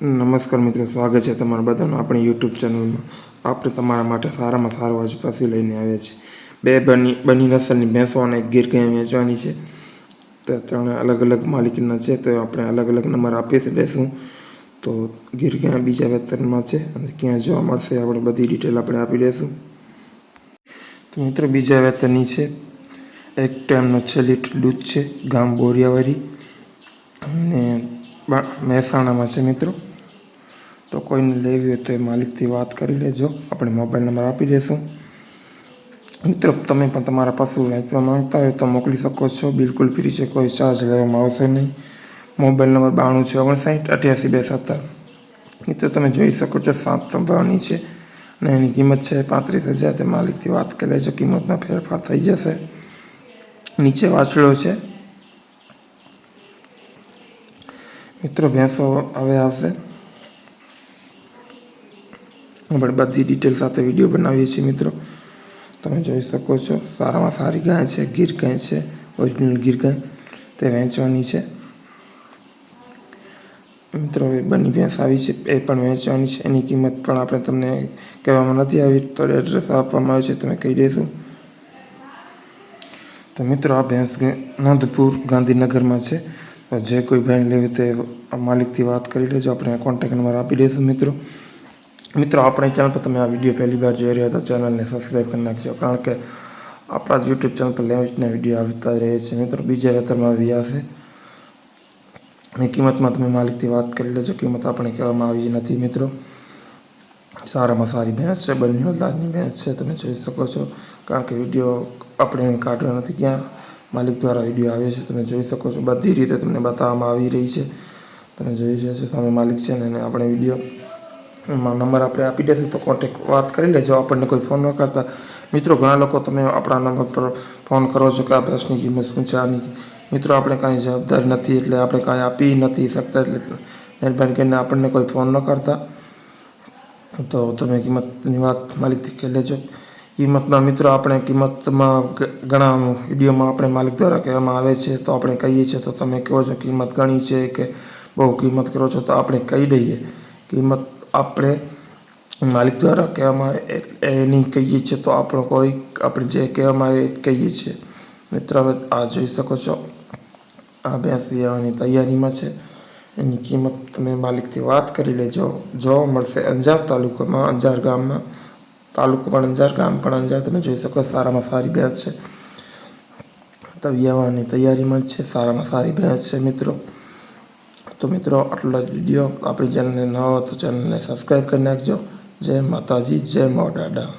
નમસ્કાર મિત્રો, સ્વાગત છે તમારા બધાનું આપણી યુટ્યુબ ચેનલમાં. આપણે તમારા માટે સારામાં સારું આજ પશુ લઈને આવ્યા છીએ. બે બની બની નસલની ભેંસો અને ગીર ગાય વેચવાની છે. તો ત્રણે અલગ અલગ માલિકીના છે, તો આપણે અલગ અલગ નંબર આપી દઈશું તો ગીર ગાય બીજા વેતનમાં છે અને ક્યાં જોવા મળશે આપણે બધી ડિટેલ આપણે આપી દઈશું તો મિત્રો, બીજા વેતનની છે. એક ટાઈમનો છ લીટર દૂધ છે ગામ બોરિયાવારી અને મહેસાણામાં છે મિત્રો. તો કોઈને લેવી હોય તો એ માલિકથી વાત કરી લેજો. આપણે મોબાઈલ નંબર આપી દઈશું મિત્રો, તમે પણ તમારા પશુ વેચવા માંગતા હોય તો મોકલી શકો છો. બિલકુલ ફ્રી છે, કોઈ ચાર્જ લેવામાં આવશે નહીં. મોબાઈલ નંબર બાણું છે, ઓગણસાઠ, અઠ્યાસી બે સત્તર મિત્રો, તમે જોઈ શકો છો, સાત સંભાવની છે અને એની કિંમત છે પાંત્રીસ હજાર. તે માલિકથી વાત કરી લેજો કિંમતમાં ફેરફાર થઈ જશે. નીચે વાછડો છે. મિત્રો, ભેંસો હવે આવશે. આપણે બધી ડિટેલ સાથે વીડિયો બનાવીએ છીએ મિત્રો. તમે જોઈ શકો છો, સારામાં સારી ગાય છે, ગીર ગાય છે ઓરિજિનલ ગીર ગાય તે વેચવાની છે. મિત્રો, એ બની ભેંસ આવી છે, એ પણ વેચવાની છે. એની કિંમત પણ આપણે તમને કહેવામાં નથી આવી, તો એડ્રેસ આપવામાં આવ્યું છે, તમે કહી દઈશું તો મિત્રો, આ ભેંસ નંદપુર ગાંધીનગરમાં છે. જે કોઈ ભેણ લેવી તે માલિકથી વાત કરી લેજો, આપણે કોન્ટેક્ટ નંબર આપી દઈશું મિત્રો. મિત્રો, આપણી ચેનલ પર તમે આ વીડિયો પહેલી વાર જોઈ રહ્યા તો ચેનલને સબસ્ક્રાઈબ કરી નાખજો. કારણ કે આપણા જ યુટ્યુબ ચેનલ પર લેવિસ્ટના વીડિયો આવતા રહે છે. મિત્રો, બીજા વેતરમાં આવી હશે અને કિંમતમાં તમે માલિકથી વાત કરી લેજો. કિંમત આપણે કહેવામાં આવી નથી, મિત્રો. સારામાં સારી ભેંસ છે, બંને હોલદારની ભેંસ છે, તમે જોઈ શકો છો. કારણ કે વીડિયો આપણે કાઢ્યો નથી, ક્યાં માલિક દ્વારા વીડિયો આવે છે, તમે જોઈ શકો છો. બધી રીતે તમને બતાવવામાં આવી રહી છે. તમે જોઈ રહ્યા છો, સામે માલિક છે ને આપણે વીડિયો નંબર આપણે આપી દઈશું તો કોન્ટેક વાત કરી લેજો. આપણને કોઈ ફોન ન કરતા. મિત્રો, ઘણા લોકો તમે આપણા નંબર પર ફોન કરો છો કે આ ભેંસની કિંમત શું છે, આની મિત્રો, આપણે કાંઈ જવાબદારી નથી એટલે આપણે કાંઈ આપી નથી શકતા એટલે મહેરબાની કરીને આપણને કોઈ ફોન ન કરતા. તો તમે કિંમતની વાત માલિકથી કહી લેજો. કિંમતમાં મિત્રો, આપણે કિંમતમાં ઘણા વિડીયોમાં આપણે માલિક દ્વારા કહેવામાં આવે છે, તો આપણે કહીએ છીએ, તો તમે કહો છો કિંમત ઘણી છે કે બહુ કિંમત કરો છો, તો આપણે કહી દઈએ. કિંમત આપણે માલિક દ્વારા કહેવામાં આવે એની કહીએ છીએ તો આપણો કોઈ, આપણે જે કહેવામાં આવે એ કહીએ છીએ. મિત્રો, હવે આ જોઈ શકો છો. આ ભેંસ લેવાની તૈયારીમાં છે. એની કિંમત તમે માલિકથી વાત કરી લેજો. જોવા મળશે અંજાર તાલુકામાં, અંજાર ગામમાં, તાલુકો પણ અંજાર, ગામ પણ અંજાર, તમે જોઈ શકો સારામાં સારી ભેંસ છે. તો વિયાવાની તૈયારીમાં જ છે, સારામાં સારી ભેંસ છે, મિત્રો. તો મિત્રો, આટલો જ વીડિયો. આપણી ચેનલને ન હોય તો ચેનલને સબસ્ક્રાઈબ કરી નાખજો. જય માતાજી, જય મા દાદા